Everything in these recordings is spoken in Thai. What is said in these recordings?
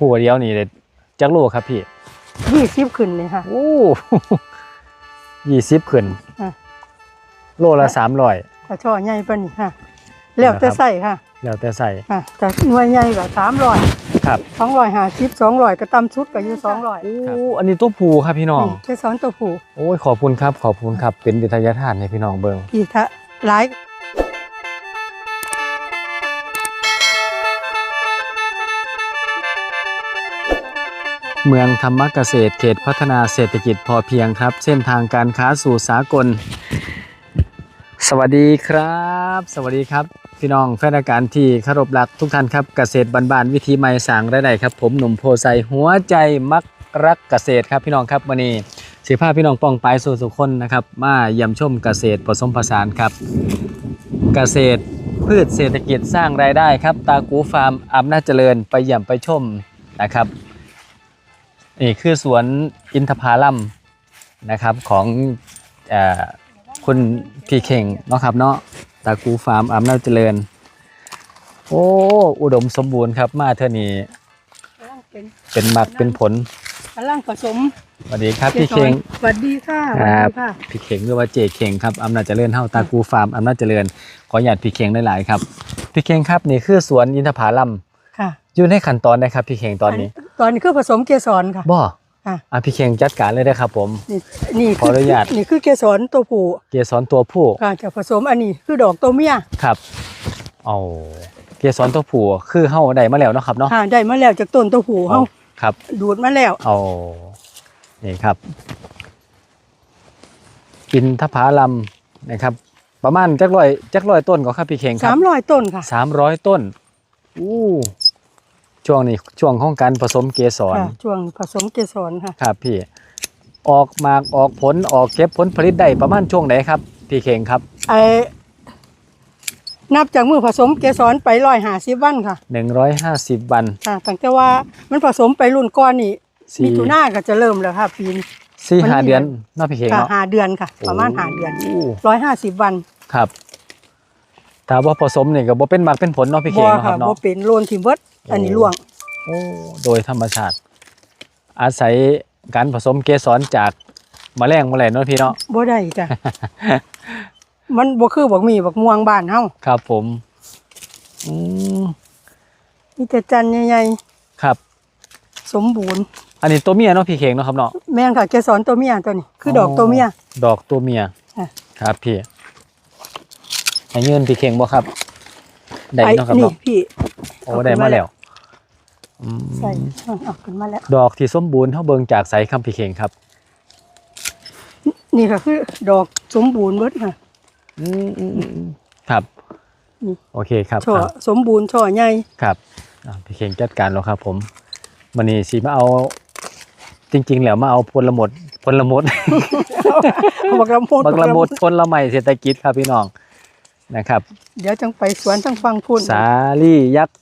ผู้เดียวนี่เลยจักโลครับพี่ยี่สิบขึ้นเลยค่ะ โอ้ยี่สิบขึ้นอะ โลละสามร้อย กระช่อใหญ่ปานนี้ค่ะแล้วแต่นะครับ ใส่ค่ะแล้วแต่ใส่ค่ะแต่หน่วยใหญ่ก็สามร้อยครับ สองร้อยห้าสิบสองร้อยก็ตำชุดก็อยู่สองร้อยโอ้อันนี้ตัวผูครับพี่น้องนี่แค่สอนตัวผู้โอ้ยขอบคุณครับ ขอบคุณครับ เป็นวิทยาทานให้พี่น้องเบิง อีกทะหลาย เมืองธรรมเกษตรเขตพัฒนาเศรษฐกิจพอเพียงครับ เส้นทางการค้าสู่สากล สวัสดีครับ สวัสดีครับ พี่น้องแฟนรายการที่เคารพรักทุกท่านครับเกษตรบ้านๆวิธีใหม่สางรายได้ครับ ผมหนุ่มโพไซหัวใจมักรักเกษตรครับพี่น้องครับวันนี้สิภาพี่น้องป้องไปสู่สุขคนนะครับ มาเยี่ยมชมเกษตรผสมผสานครับ เกษตรพืชเศรษฐกิจสร้างรายได้ครับ ตากูฟาร์มอำนาจเจริญไปเยี่ยมไปชมนะครับ นี่คือสวนอินทผลัมนะครับของเออคุณพี่เข่งเนาะครับเนาะตากูฟาร์มอำนาจเจริญ โอ้อุดมสมบูรณ์ครับมาเท่านี้กำลังเป็นเป็นหมักเป็นผลกำลังผสมสวัสดีครับพี่เข่งสวัสดีค่ะสควัสรับดีค่ะพี่เข่งหรือว่าเจเข่งครับอำนาจเจริญเฮาตากูฟาร์มอำนาจเจริญ ขออนุญาตพี่เข่งหลายๆครับพี่เข่งครับนี่คือสวนอินทผลัมค่ะอยู่ในขั้นตอนนะครับพี่เข่งตอนนี้ ตอนนี้คือผสมเกสรค่ะ บ่ค่ะ อะพี่เข่งจัดการเลยนะครับ ผม นี่นี่ขออนุญาต นี่คือเกสรตัวผู้เกสรตัวผู้ค่ะจะผสมอันนี้คือดอกตัวเมียครับเอาเกสรตัวผู้คือเฮาได้มาแล้วเนาะครับเนาะค่ะได้มาแล้วจากต้นตัวผู้เฮาครับ ดูดมาแล้ว เอานี่ครับ อินทผลัมนะครับ ประมาณจักร้อยจักร้อยต้นก็ครับพี่เข่งครัสามร้อยต้นค่ะ สามร้อยต้น อู้ ช่วงนี้ช่วงของการผสมเกสรค่ะช่วงผสมเกสรค่ะ ครับพี่ออกหมากออกผลออกเก็บผลผลิตได้ประมาณช่วงไหนครับ พี่เข่งครับไอ้นับจากมือผสมเกสรไปร้อยหาสิบวันค่ะ150วันค่ะตั้งแต่ว่ามันผสมไปรุ่นก้อนนี่สี่มิถุนาก็จะเริ่มแล้วค่ะปีนี้สี่มันห้ามีเดือนเนาะพี่เข่งค่ะเนาะ หาเดือนค่ะ ประมาณหาเดือนโอ้ ร้อยห้าสิบวันครับถ้าว่าผสมนี่ก็บ่เป็นหมากเป็นผลเนาะพี่บัเข่งวเนาะคค่ะรับบัเนาะเป็นโลนทิมเบิร์ด อันนี้ล่วง โอ้โดยธรรมชาติ อาศัยการผสมเกสรจากแมลงแมลงเนาะพี่เนาะบ่ได้จ้ะ มันบ่คือบักมีบักม่วงบ้านเฮาครับ ผมอืมมีแต่จันทร์ใหญ่ครับๆสมบูรณ์ อันนี้ตัวเมียเนาะพี่เข่งเนาะครับเนาะแม่นค่ะเกสรตัวเมียตัวนี้ คือดอกตัวเมีย ดอกตัวเมียค่ะครับพี่ให้เงินพี่เข่งบ่ครับ ได้ไอ้เนาะครับนี่เนาะพี่โอ้เอาขึ้นได้มามาแล้แล้ววอืมใส่เอาเอาขึ้นมาแล้ว ดอกที่สมบูรณ์เฮาเบิ่งจากไสคำพี่เข่งครับ นี่ก็คือดอกสมบูรณ์เบิดค่ะอืมอืมอืมอืมครับนี่โอเคครับช่ออะสมบูรณ์ช่อใหญ่ครับอะพี่เข่งจัดการแล้วครับ ผมวันนี้สิมาเอา จริง ๆ แล้วมาเอาผลละหมดผลละหมดบักละมุดบักละหมดผลละไม้เศรษฐกิจครับพี่น้อง นะครับเดี๋ยวจังไปสวนจังฟังพูดสาลี่ยักษ์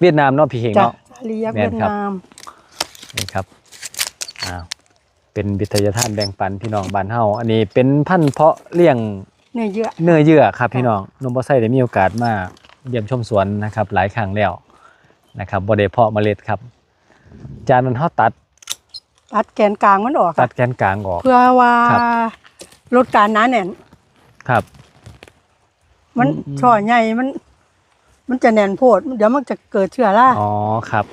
เวียดนามเนาะพี่เข่งจ้ะเนาะ สาลียักษ์แม่เวียนดครับ นามนี่ครับอ้าวเป็นวิทยาทานแบ่งปันพี่น้องบ้านเฮาอันนี้เป็นพันธุ์เพาะเลี้ยง เนื้อเยอะเนื้อเยื่อครับพี่น้องนมบ่ไส้ได้มีโอกาสมาเยี่ยมชมสวนนะครับ หลายครั้งแล้วนะครับบ่ได้เพาะเมล็ดครับ จากนั้นเฮาตัดตัดแกนกลางมันออกตัค่ะดแกนกลางออก เพื่อว่าครับ ลดการหนาแน่นครับ มันอืมช่อใหญ่มัน มันจะแน่นโพด เดี๋ยวมันจะเกิดเชื้อรา อ๋อครับ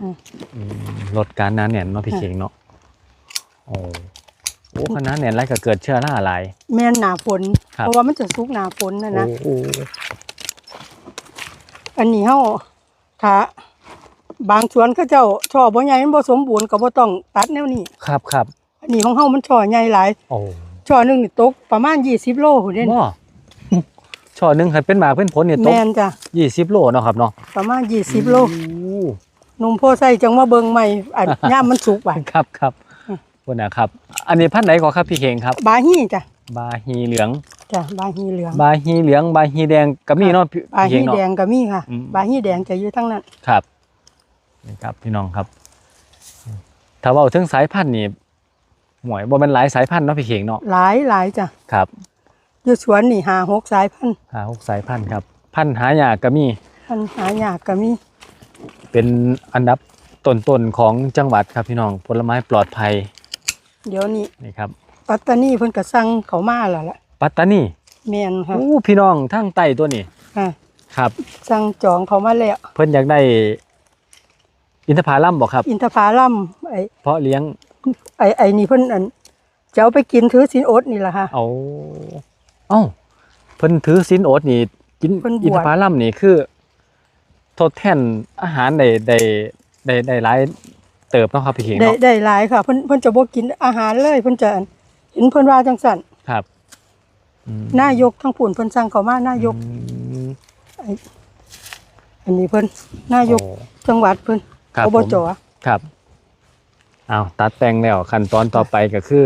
อืม อืมลดการหนาแน่นเนาะพี่ค่ะเข่งเนาะโอ้โหขนาดแน่นไรก็เกิดเชื้อราหลาย แม่นหนาฝน ครับ เพราะว่ามันจะสุกหนาฝนนะนะ โอ้โหอันนี้เฮาถ้าบางสวนเขาเจ้าช่อบ่ใหญ่มันบ่สมบูรณ์ก็บ่ต้องตัดแนวนี้ ครับครับอันนี้ของเฮามันช่อใหญ่หลายโอ้ช่อหนึงนี่ตกประมาณ 20 โลพุ่นเด้บ่ ช่อหนึงให้เป็นหมากเป็นผลเนี่ยตกแม่นจ้ะยี่สิบโลเนาะครับเนาะประมาณ20โลโอ้หนุ่มโพไซจังว่าเบิ่งใหม่อันย่ามมันสุกไปครับครับอืมคุณนะครับ อันนี้พันธุ์ไหนก่อนครับพี่เข่งครับ บาฮีจ้ะบาฮีเหลือง จ้ะบาฮีเหลือง บาฮีเหลือง บาฮีแดงก็มีเนาะพี่บาพี่ฮีเข่งเนาะ แดงก็มีค่ะ อืม บาฮีแดงจะอยู่ทั้งนั้น ครับนี่ครับพี่น้องครับ ถ้าเว่าถึงสายพันธุ์นี่หมวยบ่แมันหลายสายพันธุ์เนาะพี่เข่งเนาะหลายหลายจ้ะครับ อยู่สวนนี่หาหกสายพันธุ์หาหกสายพันธุ์ครับ พันธุ์หายากก็มี พันธุ์หายากก็มีเป็นอันดับต้นๆของจังหวัดครับพี่น้องผลไม้ปลอดภัยเดี๋ยวนี้นี่ครับปัตตานีเพิ่นก็สั่งเขามาแล้วล่ะปัตตานีแม่นค่ะอู้พี่น้องทางใต้ตัวนี้ค่ะครับสั่งจองเขามาแล้วเพิ่นอยากได้ อินทผลัมบ่ครับ อินทผลัมไอ้เพราะเลี้ยงไอ้ไอ้นี่เพิ่นอันจะเอาไปกินถือศีลอดนี่ล่ะค่ะเอา เอ้าเพิ่นถือศีลอดนี่กินเพิ่นบวช อินทผลัมนี่คือ ทดแทนอาหารได้ได้ได้ได้หลายเติบเนาะครับพี่เข่งได้เนาะได้หลายค่ะเพิ่นเพิ่นจะบ่กินอาหารเลยเพิ่นจะอันเห็นเพิ่นว่าจังซั่นครับอืมนายกทั้งผุ่นเพิ่นสั่งเขามานายก อืมอันนี้เพิ่นนายกโอ้ จังหวัดเพิ่นครับอบจผมครับเอาตัดแต่งแล้วขั้นตอนต่อไปก็คือ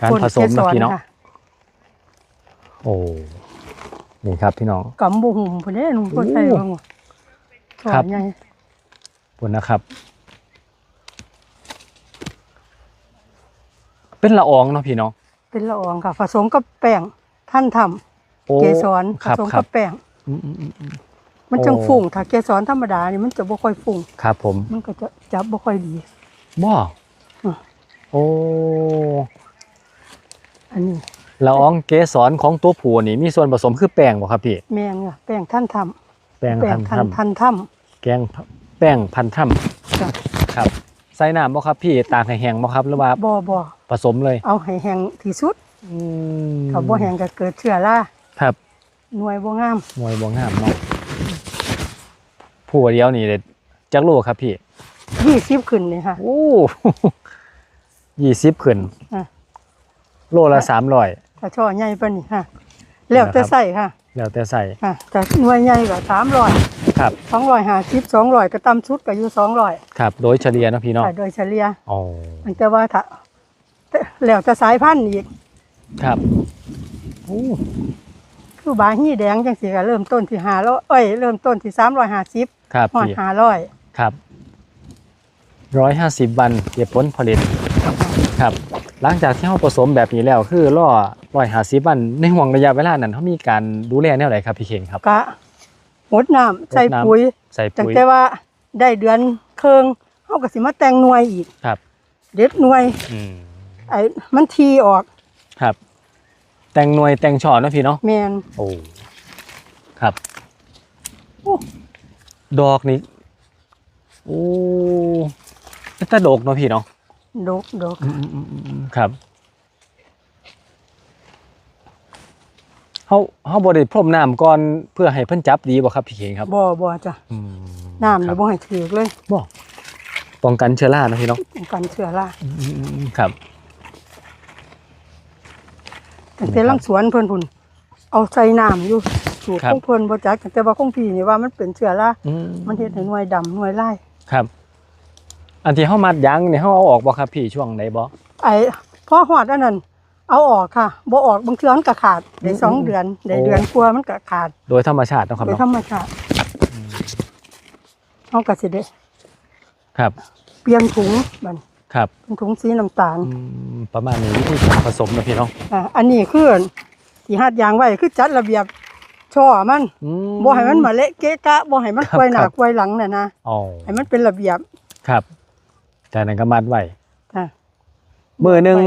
การคนผสมเกเนาะสรพี่เนาะค่ะ โอ้นี่ครับพี่น้องกำบ่หุ่มเพิ่นเด้หนุ่มเพิ่นใส่โอ้เบิ่งว่าครับใหญ่ขอบคุณนะครับ เป็นละอองเนาะพี่เนาะเป็นละอองค่ะผสมกับแป้งท่านทำโอ้เกสรผครับสมครักับบแป้งอืมอืมอืมอืมมันจังโอ้ฟุ้งถ้าเกสรธรรมดานี่มันจะบ่ค่อยฟุ้งครับ ผม มันก็จะจับบ่ค่อยดีบ่อะโอ้อันนี้ ละอองเกสรของตัวผู้นี่มีส่วนผสมคือแป้งบ่ครับพี่แม่นค่ะแป้งท่านทำแป้งแป้พังนท่านถ้ำท่านทำแกงแป้งพันถ้จ้ะำครับ ใส่น้ำบ่ครับพี่ตากให้แห้งบ่ครับหรือว่าบ่บ่ผสมเลยเอาให้แห้งที่สุดอืมถ้าบ่แห้งก็เกิดเชื้อราครับ หน่วยบ่งามมวยบ่งามเนาะผู้เดียวนี่เด็ดจักโลครับพี่20ขึ้นนี่ค่ะ โอ้ ยี่สิบขึ้น อะ โลละสามร้อยถ้าช่อใหญ่ปานนี้ค่ะแล้วแต่นะครับใส่ค่ะแล้วแต่ใส่ค่ะแต่หน่วยใหญ่ก็300ครับ250 200ก็ต่ำสุดก็อยู่200ครับ โดยเฉลี่ยเนาะพี่เนาะค่ะโดยเฉลี่ยอ๋อมันแต่ว่าถ้าแต่แล้วแต่สายพันธุ์อีกครับโอ้คือบาฮีแดงจังซี่ก็เริ่มต้นที่500เอ้ยเริ่มต้นที่350ครับฮอดพี่500ครับร้อยห้าสิบวันเก็บผลผลิตครับ หลังจากที่เราผสมแบบนี้แล้วคือล่อร้อยห้าสิบวันในห่วงระยะเวลานั้นเขามีการดูแลแนวไหนครับพี่เข่งครับกะหดน้ำใส่รดน้ำปุ๋ยใส่จังปุ๋ยแต่ว่าได้เดือนเครื่องเฮาก็สิมาแต่งหน่วยอีกครับ เด็ดหน่วยอืมไอ้มันทีออกครับ แต่งหน่วยแต่งช่อเนาะพี่เนาะแมนโอ้ครับโอ้ดอกนี้โอ้เป็นตาดกเนาะพี่เนาะ ดกดกครับเขาเขาบริพรมน้ำก่อนเพื่อให้เพิ่นจับดีบ่ครับพี่เข่งครับบ่บ่จ้ะอืมน้ำครันี่บบ่ให้ถือกเลยบ่ป้องกันเชื้อราเนาะพี่เนาะป้องกันเชื้อราอืมครับ ตั้งแต่ลังสวนเพิ่นพุ่นเอาใส่น้ำอยู่สูตรครับของเพิ่นบ่จักตั้งแต่ว่าของพี่นี่ว่ามันเป็นเชื้อราอืมันเฮ็ดให้หน่วยดำหน่วยลายครับ อันที่เฮามัดยางนี่เฮาเอาออกบ่ครับพี่ช่วงไหนบ่ไอ้พอฮอดอันนั้น เอาออกค่ะบ่ออกบางเทื่อมันก็ขาดได้สองเดือนได้เดือนกว่ามันก็ขาดโดยธรรมชาติเนาะครับโดยเนาะธรรมชาติเอากระสิเดครับ เปลี่ยนถุงมันครับเป็นถุงสีน้ำตาลอืมประมาณนี้วิธีการผสมเนาะพี่เนาะอ่าอันนี้คือที่หัดยางไว้คือจัดระเบียบช่อมันอืมบ่ให้มันมาเละเกะกะบ่ให้มันครับควยหน้าครับควยหลังน่ะนะอ๋อให้มันเป็นระเบียบครับ จากนั้นก็มัดไว้อะมือหนึ่ง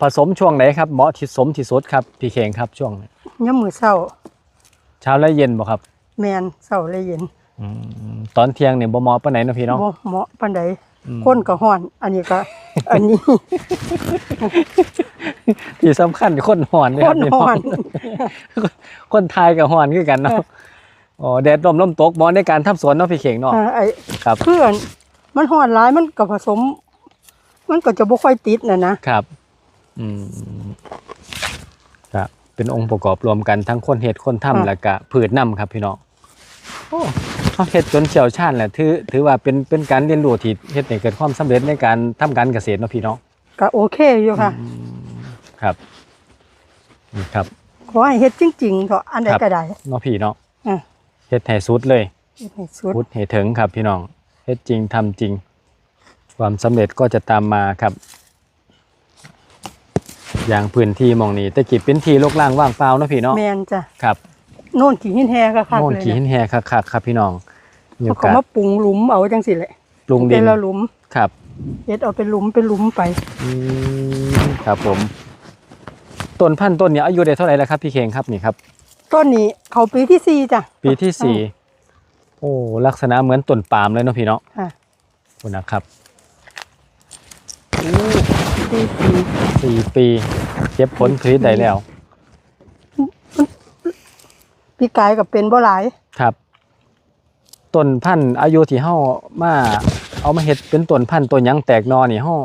ผสมช่วงไหนครับเหมาะที่สมที่สุดครับพี่เคงครับช่วงไหนยามมื้อเช้าเช้าและเย็นบ่ครับแม่นเช้าและเย็นอืมตอนเที่ยงเนี่ยบ่เหมาะปานไหนเนาะพี่เนาะ บ่เหมาะปานใดอืม คนก็ฮ้อน อันนี้ก็ อันนี้ที่สำคัญคนหอนเลยคครับนพี่ฮ้อนคนไทยกับหอนคือกันเนาะอ๋อแดดลมลมตกเหมาะในการทำสวนเนาะพี่เคงเนาะอ่าไอ้ครับ เพื่อน มันฮ้อนหลายมันก็ผสม มันก็จะบ่ค่อยติดน่ะนะครับ อืมครับเป็นองค์ประกอบรวมกันทั้งคนเฮ็ดคนทำแล้วก็พืชนํครับพี่น้องโอ้เขาเฮ็ดจนเชี่ยวชาญแหละถือถือว่าเป็นเป็นการเรียนรู้ที่เฮ็ดให้เกิดความสำเร็จในการทำการเกษตรเนาะพี่น้องก็โอเคอยู่ค่ะครับนี่ครับ ขอให้เฮ็ดจริงๆเถอะอันใดครับ ก็ได้ เนาะพี่เนาะอะเฮ็ดให้สุดเลยเฮ็ดให้สุด พุดให้ถึงครับพี่น้องเฮ็ดจริงทำจริง ความสำเร็จก็จะตามมาครับ อย่างพื้นที่หมองนี้แต่กี้เป็นที่ลกล่างว่างเปล่าเนาะพี่เนาะแมนจ้ะครับโน่นขี่หินแฮก็คักโน่นเลยขี่หินะนแฮคักๆครับพี่น้องมีโอเขาก็กาสมาปรุงหลุมเอาจังสิแหละปรุงดิเป็นนละหลุมครับเฮ็ดเอาเป็นหลุมเป็นหลุมไปอืมครับผมต้นพันธุ์ต้นเนี้อายุได้เท่าไหร่แล้วครับพี่เคงครับนี่ครับต้นนี้เขาปีที่สี่จ้ะปีที่สี่ โอ้ลักษณะเหมือนต้นปาล์มเลยเนาะพี่เนาะค่ะคุณนะครับปีสี่สี่ปีเก็บผลผลิตได้แล้วปีกายกับเป็นบ่หลายครับต้นพันธุ์อายุที่เฮามาเอามาเฮ็ดเป็นต้นพันธุ์ต้นหยังแตกหนอนี่เฮา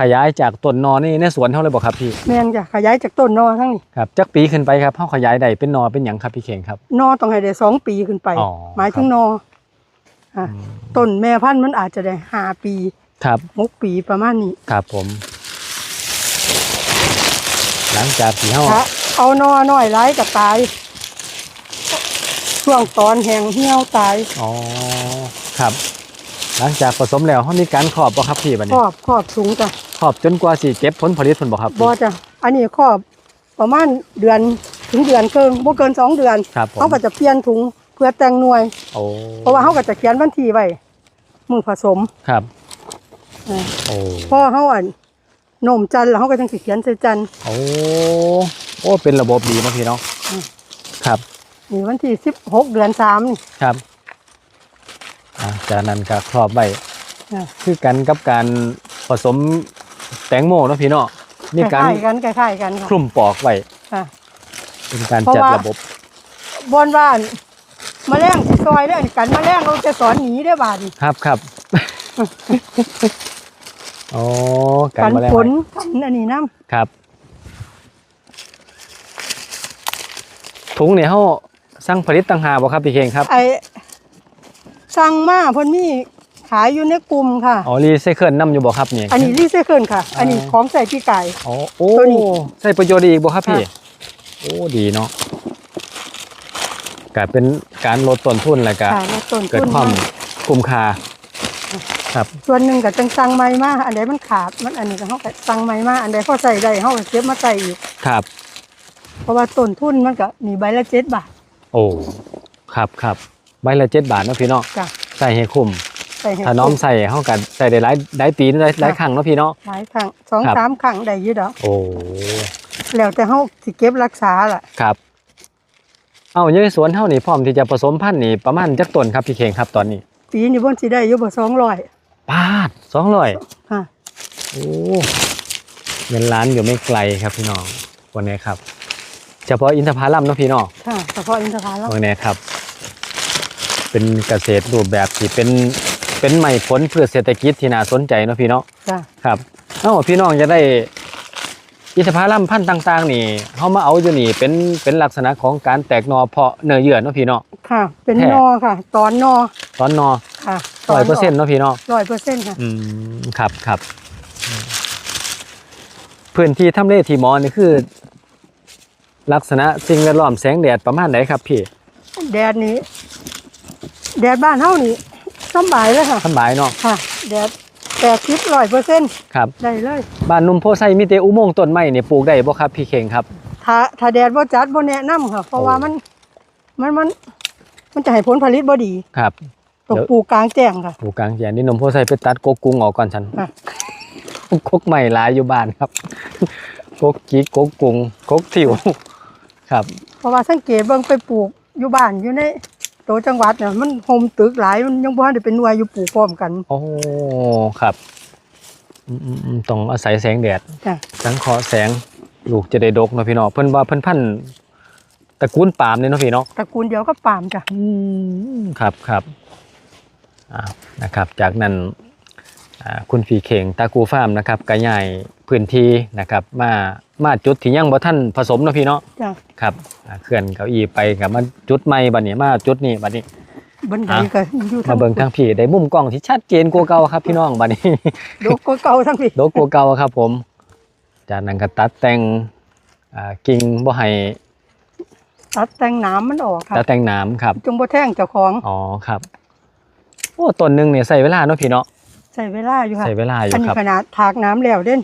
ขยายจากต้นนอนี่ในสวนเฮาเลยบ่ครับพี่แม่นจ้ะขยายจากต้นนอทั้งนี้ครับจักปีขึ้นไปครับเฮาขยายได้เป็นนอเป็นหยังครับพี่เคงครับ นอต้องให้ได้สองปีขึ้นไป อ๋อหมายถึงนออะต้นแม่พันธุ์มันอาจจะได้ห้าปีครับหกปีประมาณนี้ครับผม หลังจากที่เฮา ถ้าเอานอน้อยหลายก็ตาย ช่วงตอนแห้งเหี่ยวตายอ๋อครับ หลังจากผสมแล้วเฮามีการขอบบ่ครับพี่บัดครนี้อบครอบสูงจ้ะ ขอบจนกว่าสิเก็บผลผลิตเพิ่นบ่ครับ บ่จ้ะอันนี้ครอบประมาณเดือนถึงเดือนครึ่งบ่เกินสองเดือนครับผม เขาก็จะเปลี่ยนถุงเพื่อแต่งหน่วย โอ้เพราะว่าเขาก็จะเขียนวันที่ไว้มือผสมครับอ่าโอ้พอเขาอันโนมจันทร์แล้วเขาก็จังสิเขียนใส่จันทร์ โอ้โอ้เป็นระบบดีเนาะพี่เนาะอืม ครับนี่วันที่สิบหกเดือนสามนี่ ครับอ่าจากนั้นก็ครอบไว้อะคือกันกับการผสม แตงโมเนาะพี่เนาะมีคการล้ายๆกันคล้ายๆกันค่ะคลุมปอกไว้ค่ะ เป็นการเพราะจัดว่าระบบ บนบ้านแมลงสิซอยได้อกันแมลงเราจะสอนหนีได้อบาดนี่ครับครับ โอ้กักันนมาแล้วฝนกันอันนี้น้ครับถุงเนี่ยเขาสั่งผลิตต่างหากบ่ครับพี่เคงครับำไอสั่งมาเพิ่นมี ขายอยู่ในกลุ่มค่ะ อ๋อรีไซเคิลนํอยู่บ่ครับนี่อันนี้รีไซเคิลค่ะ อันนี้อ่าของใส่พี่ไก่ อ๋อโอ้ตัวนี้ใส่ประโยชน์อีกบ่ครับพี่ ค่ะ โอ้ดีเนาะก็เป็นการลดต้นทุนแล้วก็ค่ะแล้วต้นเกิดทุนความมาคุ้มค่าครับ ส่วนหนึ่งก็จังสั่งใหม่มาอันใดมันขาดมันอันนี้ก็เฮาก็สั่งใหม่มาอันใดพอใส่ได้เฮาก็เก็บมาใส่อีกครับ เพราะว่าต้นทุนมันก็มีใบละ7บาทโอ้ ครับครับใบละเจ็ดบาทเนาะพี่เนาะ จ้ะใส่ให้คุ้มใส่ให้ ถ้าน้อมใส่เฮากันใส่ได้หลายหลายปีหลายหลายครั้งเนาะพี่เนาะหลายครั้งสองครับสามครั้งได้อยู่ดอกโอ้แล้วแต่เฮาสิเก็บรักษาล่ะครับ เอาอยู่ในสวนเฮานี่พร้อมที่จะผสมพันธุ์นี่ประมาณจักต้นครับพี่เคงครับตอนนี้ ปีนี้บ่สิได้อยู่บ่200ปาด200ค่ะโอ้เงินล้านอยู่ไม่ไกลครับพี่น้องวันนี้ครับ เฉพาะอินทผลัมเนาะพี่น้องค่ะเฉพาะอินทผลัมวันนี้ครับ เป็นเกษตรรูปแบบที่เป็น เป็นใหม่ผลเพื่อเศรษฐกิจที่น่าสนใจเนาะพี่เนาะจ้ะครับเอ้าพี่น้องจะได้อินทผลัมพันธุ์ต่าง ๆ นี่เฮามาเอาอยู่นี่เป็นเป็นลักษณะของการแตกหนอเพาะเนื้อเยื่อเนาะพี่เนาะ ค่ะ เป็นแท้ นอค่ะ ตอนนอตอนหนอค่ะร้อยเปอร์เซ็นต์เนาะพี่เนาะ ร้อยเปอร์เซ็นต์ค่ะ อืมครับครับอืมพื้นที่ทำเลที่หมอนี่คือ ลักษณะสิ่งแวดล้อมแสงแดดประมาณไหนครับพี่ แดดนี้ แดดบ้านเฮานี่ สำบายเลยค่ะสำบายเนาะค่ะแดดแปดสิบร้อยเปอร์เซ็นต์ครับได้เลยบ้านนุ่มโพไซมีแต่อุโมงค์ต้นไม้นี่ปลูกได้บ่ครับพี่เข่งครับ ถ้าถ้าแดดบ่จัดบ่แนะนำค่ะ เพราะโอ้ว่ามันมันมันมันจะให้ผลผลิตบ่ดีครับต้องเดี๋ยวปลูกกลางแจ้งค่ะปลูกกลางแจ้งนี่นมโพไซไปตัดกกกุ้งออกก่อนฉันค่ะกกใหม่หลายอยู่บ้านครับกกกีกกกุ้งกกถิวครับ เพราะว่าสังเกตเบิ่งไปปลูกอยู่บ้านอยู่ใน ตัวจังหวัดเนี่ยมันโฮมตึกหลายมันยังบ่ทันได้เป็นหน่วยอยู่ปลูกพร้อมกันโอ้ครับอืมอืมอืมต้องอาศัยแสงแดดจ้ะสังเคราะห์แสงลูกจะได้ดกเนาะพี่เนาะเพิ่นว่าเพิ่นพันธุ์ตระกูลปาล์มเนี่ยเนาะพี่เนาะ ตระกูลเดียวก็ปาล์มจ้ะครับครับอ่านะครับ จากนั้นอ่าคุณพี่เข่งตากูฟาร์มนะครับกระใหญ่พื้นที่นะครับมา มาจุดที่ยังบ่ท่านผสมเนาะพี่เนาะจ้ะครับอ่าเคลื่อนเก้าอี้ไปกับมาจุดใหม่บัดนี้มาจุดนี้บัดนี้ บันไดอะก็อยู่มาเบิ่งทางพี่ได้มุมกล้องที่ชัดเจนกว่าเก่าครับพี่น้องบัดนี้ดกกว่าเก่าทั้งพี่โลโก้เก่าครับผม จากนั้นก็ตัดแต่งอ่ากิ่งบ่ให้ตัดแต่งหน้ำมันออกค่ะตัดแต่งหน้ำครับ จงบ่แท่งเจ้าของอ๋อครับโอ้ต้นหนึ่งเนี่ยใส่เวลาเนาะพี่เนาะใส่เวลาอยู่ค่ะใส่เวลาออันยู่นี้ครับขนาดถากน้ำแล้วเด่น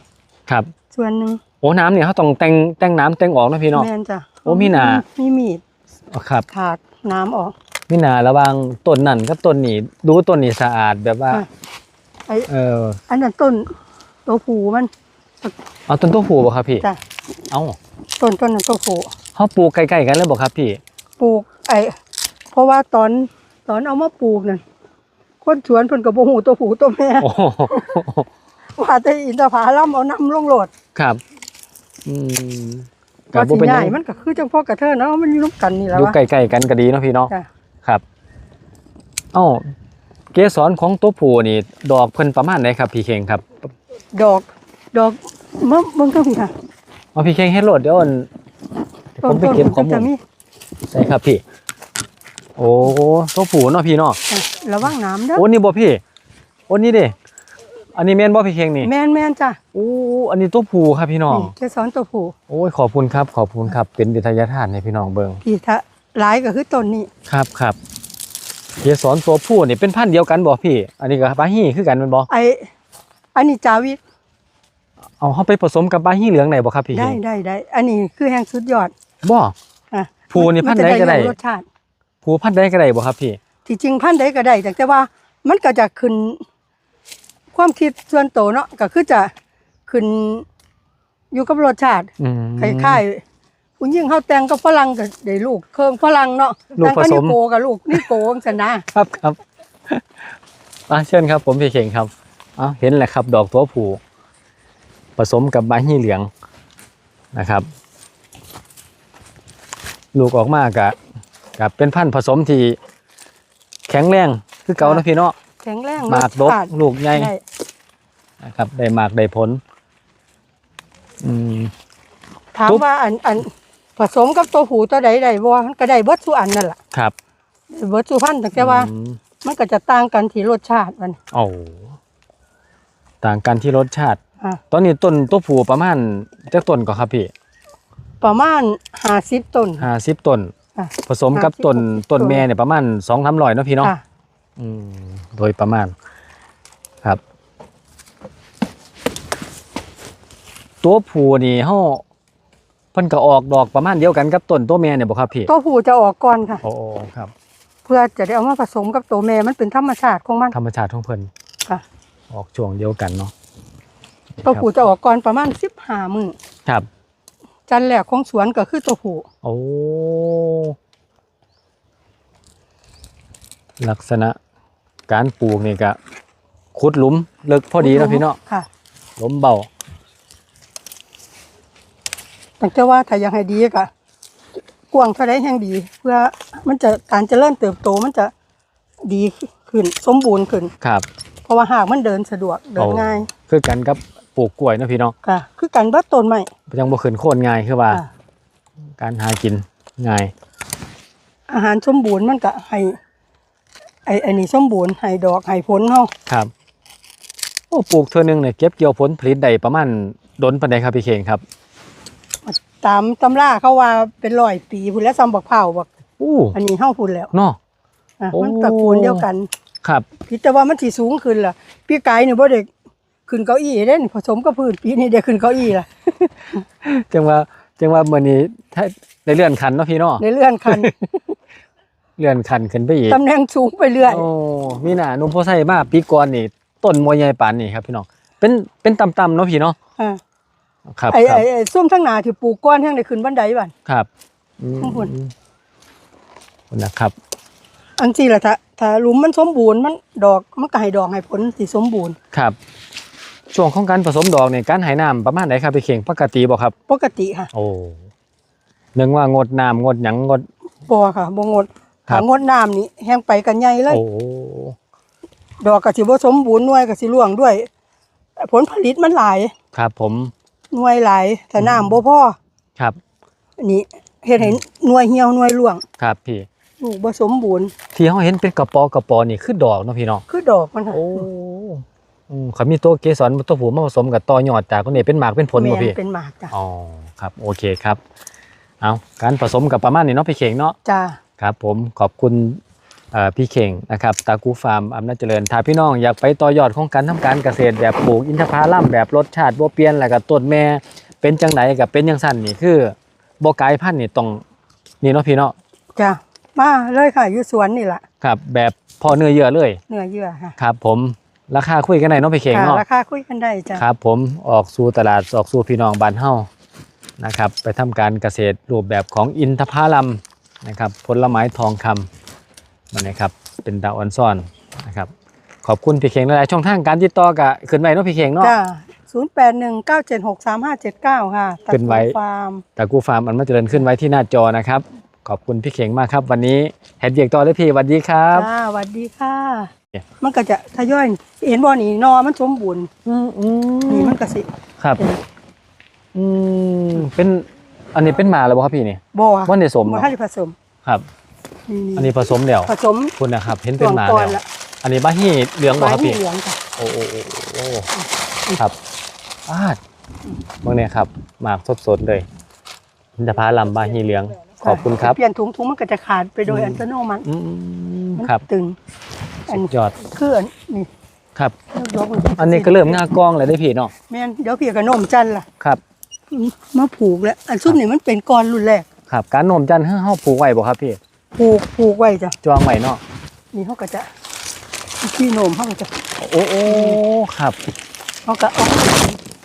ครับ ส่วนหนึ่งโอ้น้ำเนี่ยเขาต้องแต่งแต่งน้ำแต่งออกเนาะพี่เนาะ แม่นจ้ะโอ้มีหนา มีมีดอ๋อครับถากน้ำออกมีหนาระหว่างต้นนั่นกับต้นนี้ดูต้นนี้สะอาดแบบว่าอะไอเอออันนั้นต้นตัวผูมันเอาต้นตัวผูบ่ครับพี่ จ้ะเอ้าต้นต้นนั้นตัวผูเฮาปลูกใกล้ๆกันเลยบ่ครับพี่ ปลูก ไอเพราะว่าตอนตอนเอามาปลูกนั่นคนสวนเพิ่นก็บ่ฮู้ตัวผูตัวแม่โอ้โหว่าแต่อินทผลัมเอาน้ำลงโหลด ครับ อืมว่าบ่สิเป็นหง่ายัยงมันก็คือจังพ่อกระเทินเนาะมันอยู่ร่วมกันนี่แหละอยู่วะ ใกล้ๆกันก็ดีเนาะพี่เนาะจ้ะ ครับเอ้าเกสรของตัวผู้นี่ ดอกเพิ่นประมาณไหนครับ พี่เข่งครับดอก ดอกเมื่อเบิ่งก็มีค่ะเอาพี่เข่งเฮ็ดโลดเดี๋ยวอันเดี๋ยวผมไปเก็บข้อมูจะลมีใช่ครับพี่ โอ้ตัวผู้เนาะพี่เนาะอะระวังน้ำเด้อโอ้นี่บ่พี่ โอ้นี่เด้ อันนี้แม่นบ่พี่เข่งนี่แม่นแม่นจ้ะโอ้อันนี้ตัวผู้ครับพี่น้องนี่เกสรตัวผู้โอ้ยขอบคุณครับ ขอบคุณครับ เป็นวิทยาทานให้พี่น้องเบิ่งพี่ถ้าหลายก็คือต้นนี้ครับครับเกสรตัวผู้นี่เป็นพันธุ์เดียวกันบ่พี่ อันนี้ก็บาฮีคือกันแม่นบ่ไออันนี้จาวิตเอาเฮาไปผสมกับบาฮีเหลืองได้บ่ครับพี่ได้เข่งได้ได้อันนี้คือแห้งสุดยอดบ่อะผู้นี่พันธุ์ใดก็ได้มัจะเรื่องรสชาติผู้พันธุ์ใดก็ได้บ่ครับพี่ที่จริงพันธุ์ใดก็ได้แต่แต่ว่ามันก็จะขึ้น ความคิดส่วนโตวเนาะก็คือจะขึ้นอยู่กับรสชาติอืม คล้ายๆผู้หญิงเฮาแต่งกับฝรั่งก็ได้ลูกเครื่องฝรั่งเนาะลูกแต่งผกับสนิม โกกับลูกนิโกจังซั่นนะครับครับมาเชิญครับ ผมพี่เข่งครับเอาเห็นแหละครับ ดอกตัวผู้ผสมกับบาฮีเหลืองนะครับ ลูกออกมากะกับเป็นพันธุ์ผสมที่แข็งแรงคือเก่านะพี่เนาะ แข็งแรงหมากดกรสชาติลูกใหญ่ได้นะครับ ได้หมากได้ผล อืม ถามปุ๊บ ว่าอันอันผสมกับตัวหูตัวใดได้บ่มันก็ได้เบิดสุอันนั่นล่ะครับได้เบิดสุพันธุ์แต่ว่า อืมมันก็จะต่างกันที่รสชาติมัน โอ้ต่างกันที่รสชาติ อะ ตอนนี้ต้นตัวผู้ประมาณจักต้นก็ครับพี่ประมาณ50ต้น ห้าสิบต้น อะผสมกับต้น50ต้น แม่เนี่ยประมาณสองสามร้อยเนาะพี่เนาะ ค่ะอืม โดยประมาณครับ ตัวผู้นี่เฮาเพิ่นก็ออกดอกประมาณเดียวกันกับต้นตัวแม่เนี่ยบ่ครับพี่ตัวผู้จะออกก่อนค่ะ โอ้ครับ เพื่อจะได้เอามาผสมกับตัวแม่มันเป็นธรรมชาติของมันธรรมชาติของเพิ่นค่ะ ออกช่วงเดียวกันเนาะตัวผู้จะออกก่อนประมาณ15มื้อครับ จันทร์แรกของสวนก็คือตัวผู้โอ้ลักษณะ การปลูกนี่ก็ขุดหลุมลึกพอดีเนาะพี่เนาะค่ะหลุมเบาตั้งแต่ว่าถ้าอยากให้ดีก็กว้างเท่าไรแห่งดี เพื่อมันจะการเจริญเติบโตมันจะดีขึ้นสมบูรณ์ขึ้นครับ เพราะว่าหากมันเดินสะดวกเดินง่ายคือกันกับปลูกกล้วยเนาะพี่เนาะค่ะ คือการเบิดต้นไม้ยังบ่ขึ้นโค่นง่ายคือว่าค่ะการหากินง่ายอาหารสมบูรณ์มันก็ให้ ไอ้ไอ้นี่สมบูรณ์ให้ดอกให้ผลเฮาครับโอ้ปลูกเทื่อหนึงเนี่ยเก็บเกี่ยวผลผลิตได้ประมาณดนปานใดครับพี่เข่งครับ ตามตำราเขาว่าเป็นร้อยปีพุ่นแล้วซ้ำบักเผาวบักอู้อันนี้เฮาพุ่นแล้วเนาะอะโอ้มันตระกูลเดียวกันครับพี่แต่ว่ามันสิสูงขึ้นล่ะพี่ไก่นี่บ่ได้ขึ้นเก้าอี้เด้นี่ผสมกับพื้นปีนี้ได้ขึ้นเก้าอี้ล่ะจังว่าจังว่ามื้อนี้ถ้าได้เลื่อนขั้นเนาะพี่เนาะในเลื่อนคัน เลื่อนขั้นขึ้นไปอีกตำแหน่งสูงไปเรื่อย โอ้มีหน้าหนุ่มโพไซมาปีก่อนนี่ต้นมวยใหญ่ปานนี่ครับ พี่น้องเป็นเป็นต่ำๆเนาะพี่เนาะอ่าครับไอ้ครับไอ้ไอ้ส้มทั้งหนาที่ปลูกก้อนแห้งได้ขึ้นบันไดบัดครับอืมข้างบนนะครับ อันซี่ล่ะถ้าถ้าหลุมมันสมบูรณ์มันดอกมันก็ให้ดอกให้ผลสิสมบูรณ์ ครับ ช่วงของการผสมดอกเนี่ยการให้น้ำประมาณไหนครับพี่เข่งปกติบ่ครับ ปกติค่ะโอ้นึกว่างดน้ำงดหยังงดบ่ค่ะบ่งด ครัถ้าบ งดน้ำนี่แห้งไปกันใหญ่เลย โอ้ดอกก็สิบ่สมบูรณ์หน่วยก็สิร่วงด้วย ผลผลิตมันหลายครับผมหน่วยหลายถ้าน้ำบ่พอครับอันนี้เฮ็ดให้หน่วยเหี่ยวหน่วยร่วงครับพี่ ลูกบ่สมบูรณ์ที่เขาเห็นเป็นกระปอกระปอนี่คือดอกเนาะพี่เนาะคือดอกมันค่ะโอ้อืมเขามีตัวเกสรตัวผู้มาผสมกับตอยอดจากคนนี้เป็นหมากเป็นผลแม่บ่นพี่เป็นหมากจ้ะอ๋อครับโอเคครับเอาการผสมกับประมาณนี้เนาะพี่เข่งเนาะจ้า ครับผมขอบคุณเอ่อพี่เข่งนะครับตากูฟาร์มอำนาจเจริญถ้าพี่น้องอยากไปต่อยอดของการทำการเกษตรแบบปลูกอินทผลัมแบบรสชาติบ่เปลี่ยนแล้วก็ต้นแม่เป็นจังไดกับเป็นจังสั้นนี่คือบ่กลายพันธุ์นี่ต้องนี่เนาะพี่เนาะจ้ามาเลยค่ะอยู่สวนนี่แหละครับ แบบพอเนื้อเยอะเลย เนื้อเยื่อค่ะครับผมราคาคุยกันได้เนาะพี่เข่งค่ะเนาะราคาคุยกันได้จ้ะครับ ผมออกสู่ตลาดออกสู่พี่น้องบ้านเฮานะครับ ไปทำการเกษตรรูปแบบของอินทผลัม นะครับผลไม้ทองคำมันนะครับเป็นดาวออนซ่อนนะครับขอบคุณพี่เข่งหลายๆช่องทางการติดต่อกะขึ้นไว้เนาะพี่เข่งเนาะจ้าศูนย์แปดหนึ่งเก้าเจ็ดหกสามห้าเจ็ดเก้าค่ะตะขึ้นไว้กูฟาร์มตะกูฟาร์มอันมาเจริญขึ้นไว้ที่หน้าจอนะครับ ขอบคุณพี่เข่งมากครับ วันนี้เฮ็ดเบียกต่อได้พี่สวัสดีครับ จ้าสวัสดีค่ะ เนี่ย มันก็จะทยอยเห็นบ่อนี่นอมันสมบูรณ์อืมอืนี่มันก็สิครับเป็นอืมเป็น อันนี้เป็นหมาแล้วบ่ครับพี่นี่บ่อว่าในสมบ่เนาะให้ผสมครับนี่อันนี้ผสมแล้วผสมคุณนะครับ เห็นเป็นหมาก่อนแล้วละอันนี้บ้าฮี่เหลืองบ่ครับพี่ไม้เหลืองค่ะโอ้โอ้โอ้โอ้ครับอาดเมื่อนี้ครับหมากสดๆเลยอินทผลัมบาฮีเหลืองขอบคุณครับเปลี่ยนถุงถุงมันก็จะขาดไปโดยอืมอัตโนมัติอืมมันครับตึงอันสุดยอดคืออันนี่ครับยกๆอันนี้ก็เริ่มงากล้องเลยได้พี่เนาะแม่นเดี๋ยวพี่กับนมจันทร์ล่ะครับ มาผูกแล้ว อันซุ่มนี่มันเป็นก้อนรุ่นแรกครับ การโนมจันทร์ให้เฮาปลูกไว้บ่ครับพี่ผูกผูกไว้จ้ะจองไว้เนาะนี่เขาก็จะพี่โนมเขาก็จะโอ้โอ้ครับเขาก็เอา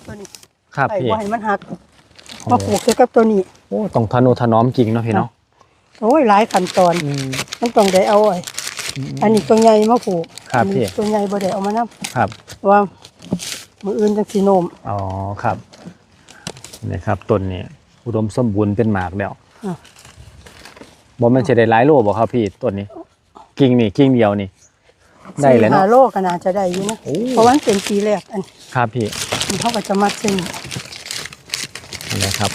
ตัวนี้ครับใส่พี่ไว้ให้มันหักมาผูกเกี่ยวกับตัวนี้ โอ้ต้องทนุถนอมจริงเนาะพี่เนาะโอ้ยหลายขั้นตอนอืมมันต้องได้เอาไว้อันนี้ตัวใหญ่มาผูกครับอันพี่นี้ตัวใหญ่บ่ได้เอามานํครับ ว่ามืออื่นจังสิโนมอ๋อครับ นี่ครับต้นนี้อุดมสมบูรณ์เป็นหมากแล้วอะบ่แมันจะได้หลายโลบ่ครับพี่ต้นนี้ กิ่งนี่กิ่งเดียวนี่ ได้แล้วสี่ห้าเนาะโลก็น่าจะได้อยู่นะโอ้เพราะว่ามันเป็นปีแรกอันครับพี่นี้เขาก็จะมัดเส้นนี่นะครับ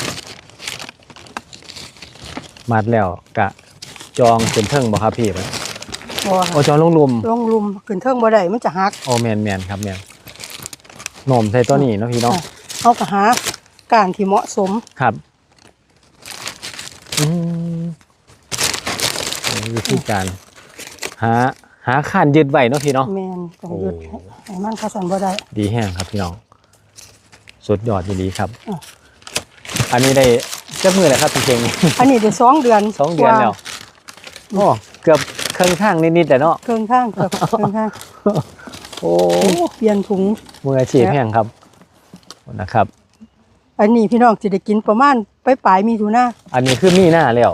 มัดแล้วกะจองเป็นเทิงบ่ครับพี่บ่โอ้จองลงลุมลงลุมขึ้นเทิงบ่ได้มันจะหักโอ้แมนแมนครับแมนโหนมใส่ตัวนี้เนาะพี่เนาะค่ะเขาก็หา การที่เหมาะสมครับ อืมโอ้วิธีการ หา หาขันยึดไว้เนาะพี่เนาะ แมนต้องหยุดโอ้ ให้มันเขาสั่นบ่ได้ ดีแห้งครับพี่น้อง สุดยอดดีครับ อะ อันนี้ได้จักมือเลยครับพี่เชง อันนี้ได้สองเดือนสองเดือนแล้วกาโอ้เกือบครึ่งข้างนิดๆแต่เนาะ เครื่องข้างเกือบเครื่องข้างโอ้ เปลี่ยนถุง มืออาชีพแห้งครับนะครับ อันนี้พี่น้องสิได้กินประมาณไปปลายมีถุนาอันนี้คือมีหน้าแล้ว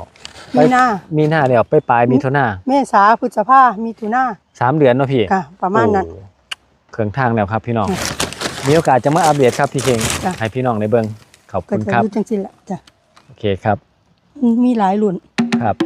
มีนามีหน้าแล้วไปปลายมีทุนาเมษาพฤษภามีถุนาสามเดือนเนาะพี่ค่ะ ประมาณนั้น โอ้เครื่องทางแล้วครับพี่น้องอืมมีโอกาสจะมาอัปเดตครับพี่เชงจ้ะ ให้พี่น้องในเบิงขอบก็คุณจะครับอยู่จังซี่แหละจ้ะโอเคครับ มีหลายรุ่น ครับ